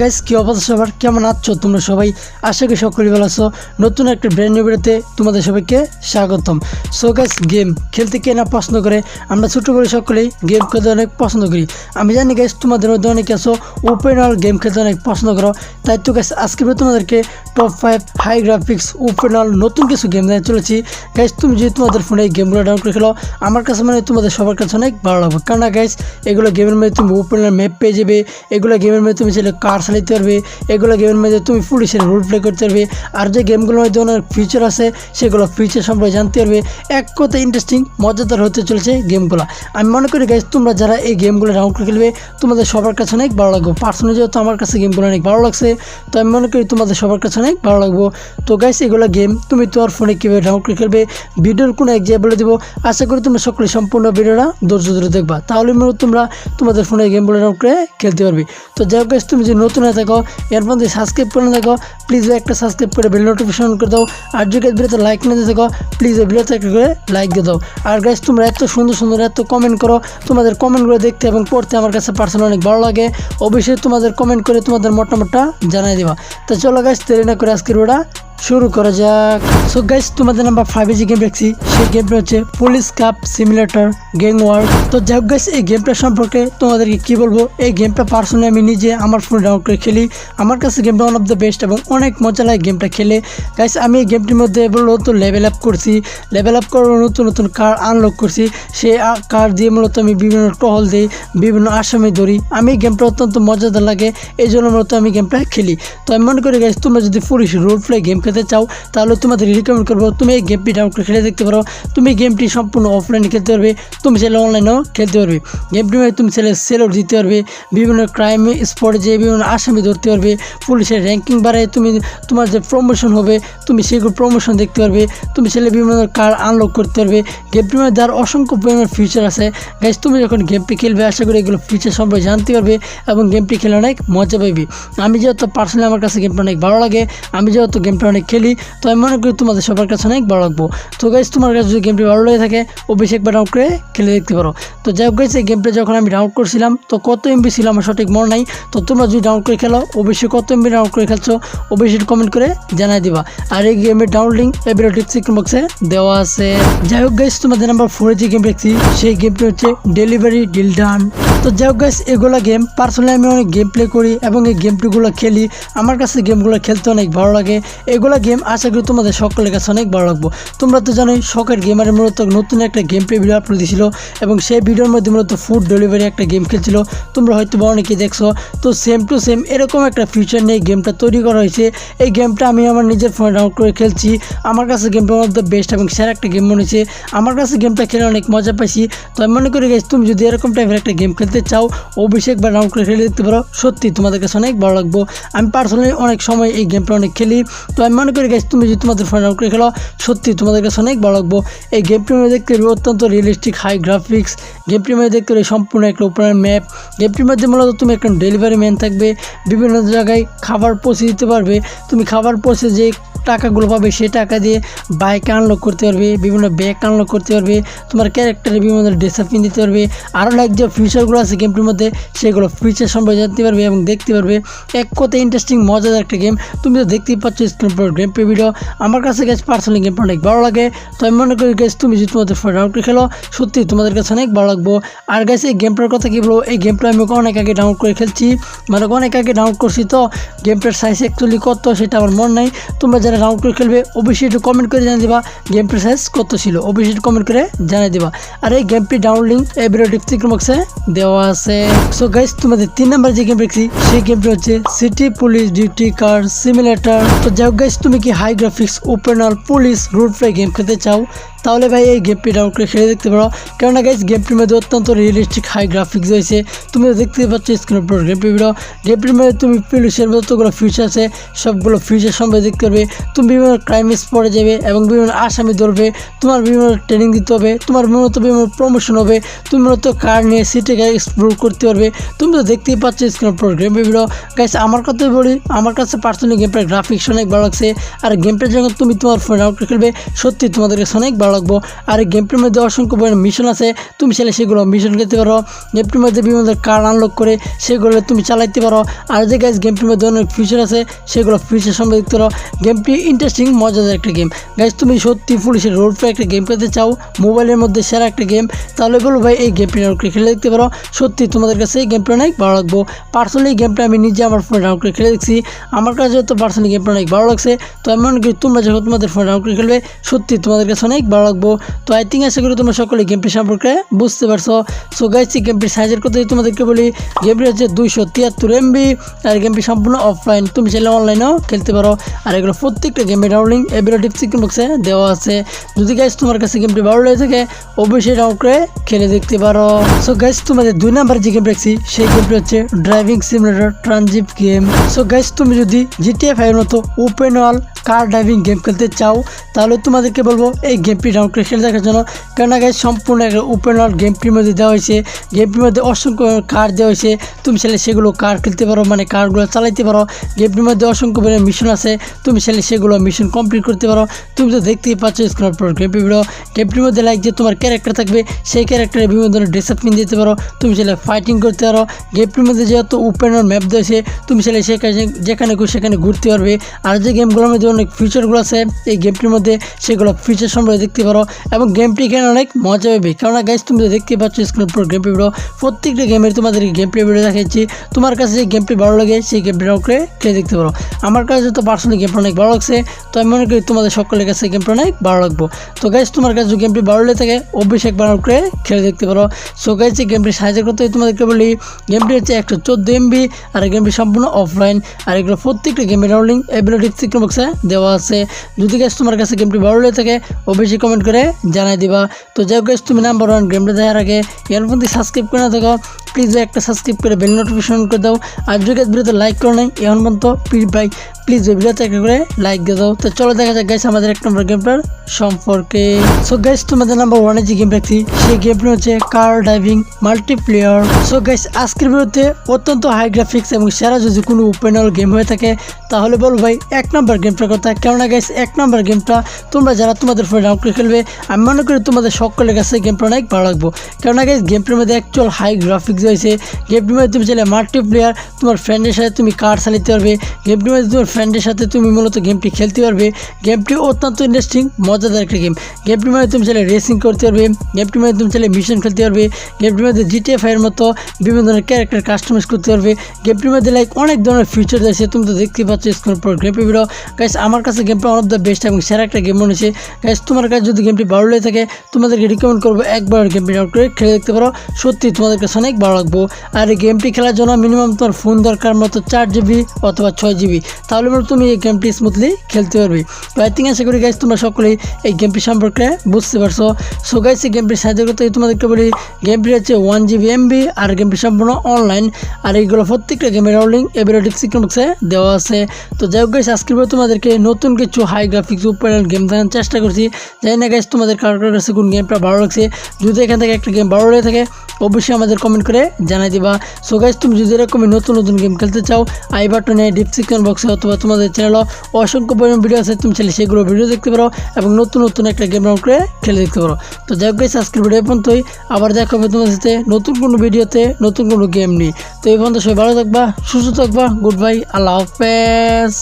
Guys কি অবস্থা সবার? কেমন আছো তোমরা সবাই? আশা করি সকলে ভালো আছো। নতুন একটা ব্র্যান্ড নিউ ভিডিওতে তোমাদের সবাইকে স্বাগতম। সো গাইস গেম খেলতে কে না পছন্দ করে, আমরা ছোটো করে সকলেই গেম খেলতে অনেক পছন্দ করি। আমি জানি গাইস তোমাদের মধ্যে অনেকে আছো ওপেন অল গেম খেলতে অনেক পছন্দ করো। তাই তো গাইস আজকে তোমাদেরকে top five high graphics open world নতুন কিছু গেম নিয়ে চলেছি। গাইস তুমি যদি তোমাদের ফোনে এই গেমগুলো ডাউনলোড করে খেলো, আমার কাছে মানে তোমাদের সবার কাছে অনেক ভালো লাগবে। কারণ গাইস এগুলো গেমের মধ্যে তুমি ওপেন ম্যাপ পেয়ে যাবে, এগুলো গেমের মধ্যে তুমি চাইলে কার চালাতে পারবে। এগুলো গেমের মধ্যে তুমি পুলিশের রোল প্লে করতে পারবে। আর যে গেমগুলোর মধ্যে অনেক ফিচার আছে সেগুলো ফিচার সম্পর্কে জানতে পারবে। এক কথা ইন্টারেস্টিং মজাদার হতে চলেছে গেমগুলো আমি মনে করি গাইজ তোমরা যারা এই গেমগুলো ডাউনলোড খেলবে তোমাদের সবার কাছে অনেক ভালো লাগবে। পার্সোনালি যেহেতু আমার কাছে গেমগুলো অনেক ভালো লাগছে তো আমি মনে করি তোমাদের সবার কাছে অনেক ভালো লাগবো। তো গাইজ এগুলো গেম তুমি তোমার ফোনে কীভাবে ডাউনলোড খেলবে ভিডিওর কোনো এক জায়গায় বলে দেবো। আশা করি তোমরা সকলে সম্পূর্ণ ভিডিওটা ধৈর্য ধরে দেখবা। তাহলে তোমরা তোমাদের ফোনে গেমগুলো ডাউনলোড করে খেলতে পারবে। তো যাই হোক guys, তুমি যদি নতুন হয়ে থাকো। এর মধ্যে সাবস্ক্রাইব করে থাকো। প্লিজ একটা সাবস্ক্রাইব করে বেল নোটিফিকেশন করে দাও। আর যদি ভিডিওতে লাইক না থাকো প্লিজ এই ভিডিওতে একটা করে লাইক দিয়ে দাও। আর গাইস তোমরা এত সুন্দর সুন্দর এত কমেন্ট করো। তোমাদের কমেন্টগুলো দেখতে এবং পড়তে আমার কাছে পার্সোনাল অনেক ভালো লাগে। অবশ্যই তোমাদের কমেন্ট করে তোমাদের মোটামোটা জানাই দিবা। তো চলো গাছ দেরি না করে আজকের ওটা শুরু করা যাক। সো গাইস তোমাদের নাম্বার ফাইভে যে গেম দেখছি, সেই গেমটা হচ্ছে police cop simulator game world তো যাই হোক গাইস এই গেমটা সম্পর্কে তোমাদেরকে কি বলব? এই গেমটা পার্সোনালি আমি নিজে আমার ফোনে ডাউনলোড করে খেলি। আমার কাছে গেমটা ওয়ান অফ দ্য বেস্ট এবং অনেক মজা লাগে গেমটা খেলে। গাইস আমি এই গেমটির মধ্যে মূলত লেভেল আপ করছি। লেভেল আপ করার নতুন নতুন কার আনলক করছি। সেই কার দিয়ে মূলত আমি বিভিন্ন টহল দিই, বিভিন্ন আসামি ধরি। আমি গেমটা অত্যন্ত মজাদার লাগে, এই জন্য মূলত আমি গেমটা খেলি। তো আমি মনে করি গাইস তোমরা যদি পুলিশ রোল প্লে গেম খেলতে চাও, তাহলে তোমাদের রিকমেন্ড করব। তুমি এই গেমটি ডাউনলোড খেলে দেখতে পারো। তুমি গেমটি সম্পূর্ণ অফলাইনে খেলতে পারবে। তুমি চাইলে অনলাইনেও খেলতে পারবে। গেমটি তুমি চাইলে সেলর দিতে পারবে। বিভিন্ন ক্রাইম স্পটে যে বিভিন্ন আসামি ধরতে পারবে। পুলিশের র্যাঙ্কিং বাড়ায় তুমি, তোমার যে প্রমোশন হবে, তুমি সেগুলো প্রমোশন দেখতে পারবে। তুমি চাইলে বিভিন্ন কার আনলক করতে পারবে। গেমটির মধ্যে আর অসংখ্য পরিমাণ ফিচার আছে। গাইজ তুমি যখন গেমটি খেলবে, আশা করি এগুলো ফিচার সম্পর্কে জানতে পারবে এবং গেমটি খেলে অনেক মজা পাইবে। আমি যেহেতু পার্সোনালি আমার কাছে গেমটা অনেক ভালো লাগে, আমি যেহেতু গেমটা খেলি, তো আমি মনে করি তোমাদের সবার কাছে অনেক ভালো লাগবো। তো গাইজ তোমার কাছে যদি গেমটি ভালো লেগে থাকে, অবশ্যই একবার ডাউনলোড করে খেলে দেখতে পারো। তো যাই হোক গাইজ এই গেমটা যখন আমি ডাউনলোড করছিলাম, তো কত এমবি ছিল আমার সঠিক মনে নাই, তো তোমরা যদি ডাউনলোড করে খেলো, অবশ্যই কত এমবি ডাউনলোড করে খেলছো, অবশ্যই কমেন্ট করে জানাই দিবা। আর এই গেমের ডাউনলোড লিঙ্ক এই ভিডিও ডিসক্রিপশন বক্সে দেওয়া আছে। যাই হোক গাইজ তোমাদের নাম্বার ফোরে যে গেম দেখছি, সেই গেমটি হচ্ছে ডেলিভারি ডিল ডান তো যাই হোক এগুলো গেম পার্সোনালি আমি অনেক গেম প্লে করি এবং এই গেম গেমটিগুলো খেলি। আমার কাছে গেমগুলো খেলতে অনেক ভালো লাগে। এগুলো গেম আশা করি তোমাদের সকলের কাছে অনেক ভালো লাগবো। তোমরা তো জানোই, শখের গেমারের মূলত নতুন একটা গেম প্লে ভিডিও আপলোড দিয়েছিল এবং সেই ভিডিওর মধ্যে মূলত ফুড ডেলিভারি একটা গেম খেলছিল। তোমরা হয়তো বা অনেকেই দেখছ। তো সেম টু সেম এরকম একটা ফিউচার নিয়ে গেমটা তৈরি করা হয়েছে। এই গেমটা আমি আমার নিজের ফোনে ডাউনলোড করে খেলছি। আমার কাছে গেমটা মধ্যে বেস্ট এবং সেরা একটা গেম মনে হয়েছে। আমার কাছে গেমটা খেলে অনেক মজা পাইছি। তো আমি মনে করি গেছি তুমি যদি এরকম টাইপের একটা গেম খেলতে চাও, অভিষেক বা ডাউনলোড করে খেলে দেখতে পারো, সত্যি তোমাদের কাছে অনেক ভালো লাগবো। আমি পার্সোনালি অনেক সময় এই গেমটা অনেক খেলি। তো আমি মনে করি গেছি তুমি যদি তোমাদের ফোনে ডাউনলোড করে খেলো, সত্যি তোমাদের কাছে অনেক ভালো লাগবো। এই গেমটির মধ্যে দেখতে পারবে অত্যন্ত রিয়েলিস্টিক হাই গ্রাফিক্স গেমটির মধ্যে দেখতে পারবে সম্পূর্ণ একটা উপরের ম্যাপ গেমটির মধ্যে মূলত তুমি একটা ডেলিভারি ম্যান থাকবে। বিভিন্ন জায়গায় খাবার পৌঁছে দিতে পারবে। তুমি খাবার পৌঁছে যে টাকাগুলো পাবে, সেই টাকা দিয়ে বাইক আনলক করতে পারবে, বিভিন্ন ব্যাগ আনলক করতে পারবে, তোমার ক্যারেক্টারে বিভিন্ন ড্রেস আপ দিতে পারবে আরও লাইক যে ফিচারগুলো আছে গেমটির মধ্যে, সেগুলো ফিচার সম্পর্কে জানতে পারবে এবং দেখতে পারবে। এক কথায় ইন্টারেস্টিং মজাদার একটা গেম তুমি তো দেখতেই পাচ্ছ স্ক্রিন পর গেম পে ভিডিও আমার কাছে গেছে পার্সোনালি গেমটা অনেক ভালো লাগে, তো আমি মনে করি গেছ তুমি যদি তোমাদের ডাউনলোড করে খেলো, সত্যি তোমাদের কাছে অনেক ভালো লাগবো। আর গেছে এই গেমটার কথা কি বলব, এই গেমটা আমি অনেক আগে ডাউনলোড করে খেলছি মানে অনেক আগে ডাউনলোড করছি, তো গেমটার সাইজ অ্যাকচুয়ালি কত, সেটা আমার মনে নাই। তোমরা যারা ডাউনলোড করে খেলবে, অবশ্যই একটু কমেন্ট করে জানিয়ে দিবা গেমটার সাইজ কত ছিল? অবশ্যই একটু কমেন্ট করে জানিয়ে দেবা। আর এই গেমটি ডাউনলোড লিঙ্ক এই ভিডিও ডিসক্রিপশন বক্সে দেওয়া আছে। সো গাইস তোমাদের তিন নাম্বার যে গেম দেখছি, সেই গেমটি হচ্ছে city police duty car simulator তো যাই গাইস তুমি কি হাই গ্রাফিক্স ওপেন আর পুলিশ রুট প্লে গেম খেলতে চাও তাহলে ভাই এই গেমটি ডাউনলোড করে খেলে দেখতে পারো। কেননা গাইজ গেমটির মধ্যে অত্যন্ত রিয়েলিস্টিক হাই গ্রাফিক্স রয়েছে। তুমি দেখতে পাচ্ছ স্ক্রিন উপর গেমটি ভিডিও গেমটির মধ্যে তুমি পুলিশের যতগুলো ফিচার আছে, সবগুলো ফিচার সম্পর্কে দেখতে পারবে। তুমি বিভিন্ন ক্রাইম স্পটে যাবে এবং বিভিন্ন আসামি ধরবে। তোমার বিভিন্ন ট্রেনিং দিতে হবে। তোমার মূলত বিভিন্ন প্রমোশন হবে। তুমি মূলত কার নিয়ে সিটে গাড়ি এক্সপ্লোর করতে পারবে। তুমি তো দেখতেই পাচ্ছ স্ক্রিন উপর গেমটি ভিডিও গাইজ আমার কথা বলি, আমার কাছে পার্সোনালি গেমটার গ্রাফিক্স অনেক ভালো লাগছে। আর গেমটা যখন তুমি তোমার ফোন আউট খেলবে। সত্যি তোমাদের কাছে অনেক ভালো ভালো লাগবো। আর গেমটির মধ্যে অসংখ্য মিশন আছে। তুমি চাইলে সেগুলো মিশন খেলতে পারো। গেমটির মধ্যে বিভিন্ন কার্ড আনলক করে সেগুলো তুমি চালাইতে পারো। আর যে গাইজ গেমটির মধ্যে অনেক ফিচার আছে, সেগুলো ফিচার সম্বন্ধে দেখতে পারো। গেমটি ইন্টারেস্টিং মজাদার একটা গেম গাইজ তুমি সত্যি পুলিশের রোল প্লে একটা গেম খেলতে চাও মোবাইলের মধ্যে সেরা একটা গেম তাহলে বলো ভাই এই গেমটি ডাউনলোড করে খেলে দেখতে পারো। সত্যি তোমাদের কাছে এই গেমটা অনেক ভালো লাগবো। পার্সোনালি গেমটা আমি নিজে আমার ফোনে ডাউনলোড করে খেলে দেখছি। আমার কাছে তো পার্সোনালি গেমটা অনেক ভালো লাগছে। তো আমি মনে করি তোমরা যখন তোমাদের ফোনে ডাউনলোড করে খেলবে, সত্যি তোমাদের কাছে অনেক ভালো লাগবো তো আই থিঙ্ক আশা করি তোমরা সকলে গেমটি সম্পর্কে বুঝতে পারছ। সো গাইছি গেমটির সাইজের কথাই তোমাদেরকে বলি গেমটি হচ্ছে দুইশো তিয়াত্তর এমবি আর গেমটি সম্পূর্ণ অফলাইন তুমি চাইলে অনলাইনেও খেলতে পারো। আর এগুলো প্রত্যেকটা গেমের ডাউনলিং এবিলো ডিসক্রিপশন বক্সে দেওয়া আছে। যদি গাইজ তোমার কাছে গেমটি ভালো লেগে থাকে, অবশ্যই ডাউনলোড করে খেলে দেখতে পারো। সো গাইজ তোমাদের দুই নাম্বার যে গেম রাখছি সেই গেমটি হচ্ছে ড্রাইভিং সিমুলেটর ট্রানজিপ গেম সো গাইস তুমি যদি জিটিএ ফাইভের মতো open world car driving game খেলতে চাও, তাহলে তোমাদেরকে বলব, এই গেমটি ডাউনলোড করে খেলে দেখার জন্য। কেননা গাইজ সম্পূর্ণ একটা ওপেন ওয়ার্ল্ড গেমটির মধ্যে দেওয়া হয়েছে। গেমটির মধ্যে অসংখ্য কার্ড দেওয়া হয়েছে। তুমি চাইলে সেগুলো কার খেলতে পারো মানে কারগুলো চালাইতে পারো। গেমটির মধ্যে অসংখ্য মিশন আছে। তুমি চাইলে সেগুলো মিশন কমপ্লিট করতে পারো। তুমি তো দেখতেই পাচ্ছ স্ক্রিনের পর গেমটি ভিডিও গেমটির মধ্যে লাইক যে তোমার ক্যারেক্টার থাকবে, সেই ক্যারেক্টারে বিভিন্ন ধরনের ড্রেস আপ কিনে দিতে পারো। তুমি চাইলে ফাইটিং করতে পারো। গেমটির মধ্যে যেহেতু ওপেন ম্যাপ দিয়েছে তুমি চাইলে সেখানে, যেখানে সেখানে ঘুরতে পারবে। আর যে গেমগুলোর মধ্যে অনেক ফিচারগুলো আছে, এই গেমটির মধ্যে সেগুলো ফিচার সম্পর্কে দেখতে পারো এবং গেমটি এখানে অনেক মজা পাবে। কেননা গাইজ তুমি তো দেখতে পাচ্ছ স্ক্রিনের পর গেম ভিডিও প্রত্যেকটা গেমের তোমাদের গেম প্লে ভিডিও দেখাচ্ছি। তোমার কাছে যে গেমটি ভালো লাগে, সেই ডাউনলোড করে খেলে দেখতে পারো। আমার কাছে তো পার্সোনালি গেমটা অনেক ভালো লাগছে, তো আমি মনে করি তোমাদের সকলের কাছে গেমটা অনেক ভালো লাগবো। তো গাইজ তোমার কাছে যদি গেমটি ভালো লেগে থাকে, অবশ্যই একবার করে খেলে দেখতে পারো। সো গাইজ এই গেমটি সাহায্য করতে তোমাদেরকে বলি গেমটি হচ্ছে একশো চোদ্দ এমবি আর এই গেমটি সম্পূর্ণ অফলাইন আর এগুলো প্রত্যেকটা গেমের ডাউনলিং বক্সে দেওয়া আছে। যদি গাইজ তোমার কাছে গেমটি ভালো লেগে থাকে, অবশ্যই কমেন্ট করে জানাই দিবা। তো যাই গেস তুমি নাম্বার ওয়ান গেমটা দেখার আগে, এর মধ্যে সাবস্ক্রাইব করে না থাকো প্লিজ একটা সাবস্ক্রাইব করে বেল নোটিফিকেশন করে দাও। আর যদি ভিডিওতে লাইক করো নাই এখন পর্যন্ত ভাই প্লিজ ওই ভিডিওতে একটা করে লাইক দিয়ে দাও। তো চলো দেখা যাক গাইস আমাদের এক নম্বর গেমটার সম্পর্কে। সো গাইস তোমাদের নাম্বার ওয়ানে যে গেম রাখছি সেই গেমটি হচ্ছে car driving multiplayer so guys আজকের ভিডিওতে অত্যন্ত হাই গ্রাফিক্স এবং সেরা যদি কোনো ওপেন গেম হয়ে থাকে, তাহলে বল ভাই, এক নম্বর গেমটার কথা। কেননা গাইস এক নম্বর গেমটা তোমরা যারা তোমাদের ফোনে ডাউন করে খেলবে, আমি মনে করি তোমাদের সকলের কাছে গেমটা অনেক ভালো লাগবো। কেননা গাইস গেমটির মধ্যে অ্যাকচুয়াল হাই গ্রাফিক্স রয়েছে গেমটির মধ্যে তুমি চাইলে মাল্টিপ্লেয়ার তোমার ফ্রেন্ডের সাথে তুমি কার চালাতে পারবে। গেমটির মধ্যে তোমার ফ্রেন্ডের সাথে তুমি মূলত গেমটি খেলতে পারবে। গেমটি অত্যন্ত ইন্টারেস্টিং মজাদার একটা গেম গেমটির মধ্যে তুমি চাইলে রেসিং করতে পারবে। গেমটির মধ্যে তুমি চাইলে মিশন খেলতে পারবে। গেমটির মধ্যে জিটিএফ এর মতো বিভিন্ন ধরনের ক্যারেক্টার কাস্টমাইজ করতে পারবে। গেমটির মধ্যে লাইক অনেক ধরনের ফিচার আছে, তুমি তো দেখতে পাচ্ছ স্ক্রিন পর গেমটি ভিডিও গাইস আমার কাছে গেমটা ওয়ান অফ দ্য বেস্ট এবং সেরা একটা গেম মনে হচ্ছে। গাইস তোমার কাছে যদি গেমটি ভালো লেগে থাকে, তোমাদেরকে রিকমেন্ড করব একবার গেমটি ডাউনলোড করে খেলে দেখতে পারো। সত্যি তোমাদের কাছে অনেক ভালো লাগবো। আর এই গেমটি খেলার জন্য মিনিমাম তোমার ফোন দরকার মতো চার জিবি অথবা ছয় জিবি তাহলে তুমি এই গেমটি স্মুথলি খেলতে পারবে। তো আই থিঙ্ক আশা করি গাইস তোমরা সকলেই এই গেমটি সম্পর্কে বুঝতে পারছ। সো গাইস এই গেমটির সাহায্য করতে তোমাদেরকে বলি গেমটি হচ্ছে ওয়ান জিবি এমবি আর গেমটি সম্পূর্ণ অনলাইন আর এইগুলো প্রত্যেকটা গেমের রোলিং এবারে ডিসক্রিপশন বক্সে দেওয়া আছে। তো যাই হোক গাইস আজকের তোমাদেরকে নতুন কিছু হাই গ্রাফিক্স উপর গেম দেখানোর চেষ্টা করছি। জানি না গাইস তোমাদের কার কার কাছে কোন গেমটা ভালো লাগছে। যদি এখান থেকে একটা গেম ভালো লেগে থাকে, অবশ্যই আমাদের কমেন্ট করে জানাই দিবা। সো গাইস তুমি যদি এরকম নতুন নতুন গেম খেলতে চাও আই বাটনে ডিসক্রিপশন বক্সে অথবা তোমাদের চ্যানেলে অসংখ্য পরিমাণ ভিডিও আছে, তুমি চাইলে সেগুলো ভিডিও দেখতে পারো এবং নতুন নতুন একটা গেম ডাউনলোড করে খেলে দেখতে পারো। তো যাই হোক আজকের ভিডিও পর্যন্তই। আবার দেখা হবে তোমাদের সাথে নতুন কোনো ভিডিওতে নতুন কোনো গেম নিয়ে। তো এই পর্যন্ত সবাই ভালো থাকবা, সুস্থ থাকবা গুড বাই আল্লাহ হাফেজ।